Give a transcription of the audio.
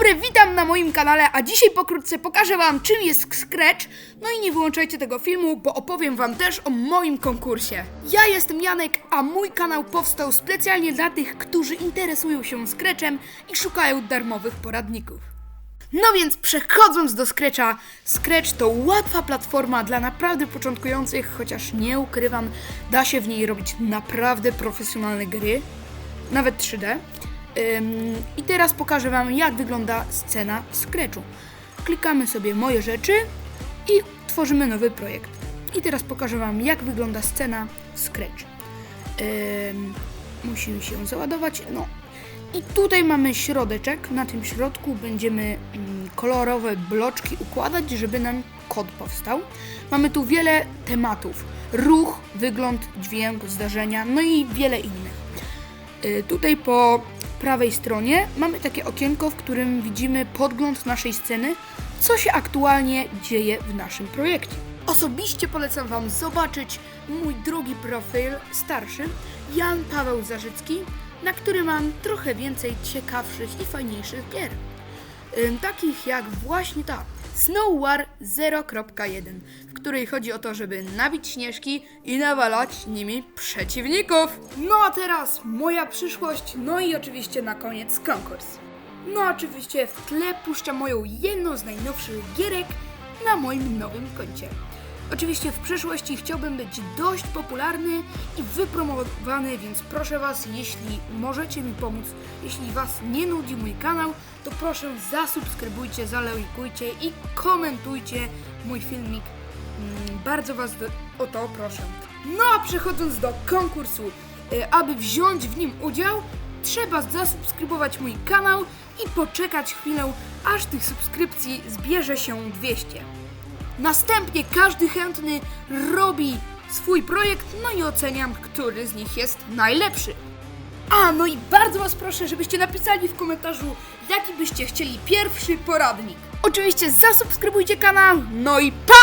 dobry, witam na moim kanale, a dzisiaj pokrótce pokażę wam czym jest Scratch. No i nie wyłączajcie tego filmu, bo opowiem wam też o moim konkursie. Ja jestem Janek, a mój kanał powstał specjalnie dla tych, którzy interesują się Scratchem i szukają darmowych poradników. No więc przechodząc do Scratcha, Scratch to łatwa platforma dla naprawdę początkujących, chociaż nie ukrywam, da się w niej robić naprawdę profesjonalne gry, nawet 3D. I teraz pokażę Wam, jak wygląda scena w Scratchu. Klikamy sobie moje rzeczy i tworzymy nowy projekt. I teraz pokażę Wam, jak wygląda scena w Scratch. Musimy się załadować. No. I tutaj mamy środeczek. Na tym środku będziemy mm, kolorowe bloczki układać, żeby nam kod powstał. Mamy tu wiele tematów. Ruch, wygląd, dźwięk, zdarzenia, no i wiele innych. Y, Tutaj po prawej stronie mamy takie okienko, w którym widzimy podgląd naszej sceny, co się aktualnie dzieje w naszym projekcie. Osobiście polecam Wam zobaczyć mój drugi profil, starszy, Jan Paweł Zarzycki, na który mam trochę więcej ciekawszych i fajniejszych gier. Takich jak właśnie ta Snow War 0.1, w której chodzi o to, żeby nabić śnieżki i nawalać nimi przeciwników. No a teraz moja przyszłość, no i oczywiście na koniec konkurs. No oczywiście w tle puszczam moją jedną z najnowszych gierek na moim nowym koncie. Oczywiście w przyszłości chciałbym być dość popularny i wypromowany, więc proszę Was, jeśli możecie mi pomóc, jeśli Was nie nudzi mój kanał, to proszę zasubskrybujcie, zalajkujcie i komentujcie mój filmik. Mm, Bardzo Was do, o to proszę. No a przechodząc do konkursu, y, aby wziąć w nim udział, trzeba zasubskrybować mój kanał i poczekać chwilę, aż tych subskrypcji zbierze się 200. Następnie każdy chętny robi swój projekt, no i oceniam, który z nich jest najlepszy. A, no i bardzo Was proszę, żebyście napisali w komentarzu, jaki byście chcieli pierwszy poradnik. Oczywiście zasubskrybujcie kanał, no i pa!